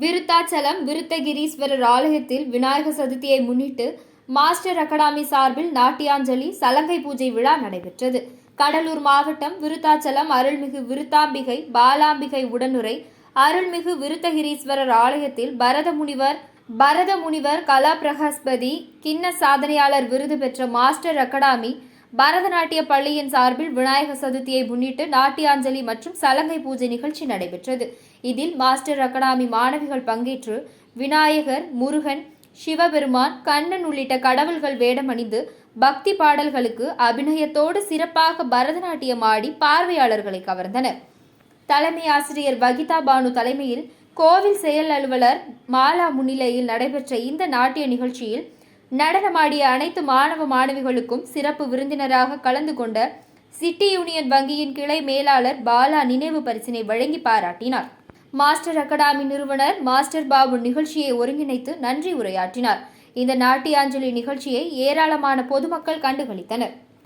விருத்தாச்சலம் விருத்தகிரீஸ்வரர் ஆலயத்தில் விநாயகர் சதுர்த்தியை முன்னிட்டு மாஸ்டர் அகாடமி சார்பில் நாட்டியாஞ்சலி சலங்கை பூஜை விழா நடைபெற்றது. கடலூர் மாவட்டம் விருத்தாச்சலம் அருள்மிகு விருத்தாம்பிகை பாலாம்பிகை உடனுரை அருள்மிகு விருத்தகிரீஸ்வரர் ஆலயத்தில் பரத முனிவர் பரத முனிவர் கலா பிரகஸ்பதி கிண்ண சாதனையாளர் விருது பெற்ற மாஸ்டர் அகாடமி பரதநாட்டிய பள்ளியின் சார்பில் விநாயகர் சதுர்த்தியை முன்னிட்டு நாட்டியாஞ்சலி மற்றும் சலங்கை பூஜை நிகழ்ச்சி நடைபெற்றது. இதில் மாஸ்டர் அகாடமி மாணவிகள் பங்கேற்று விநாயகர் முருகன் சிவபெருமான் கண்ணன் உள்ளிட்ட கடவுள்கள் வேடமணிந்து பக்தி பாடல்களுக்கு அபிநயத்தோடு சிறப்பாக பரதநாட்டியம் ஆடி பார்வையாளர்களை கவர்ந்தனர். தலைமை ஆசிரியர் வகிதா பானு தலைமையில் கோவில் செயல் அலுவலர் மாலா முன்னிலையில் நடைபெற்ற இந்த நாட்டிய நிகழ்ச்சியில் நடனமாடிய அனைத்து மாணவ மாணவிகளுக்கும் சிறப்பு விருந்தினராக கலந்து கொண்ட சிட்டி யூனியன் வங்கியின் கிளை மேலாளர் பாலா நினைவு பரிசினை வழங்கி பாராட்டினார். மாஸ்டர் அகாடமி நிறுவனர் மாஸ்டர் பாபு நிகழ்ச்சியை ஒருங்கிணைத்து நன்றி உரையாற்றினார். இந்த நாட்டியாஞ்சலி நிகழ்ச்சியை ஏராளமான பொதுமக்கள் கண்டுகளித்தனர்.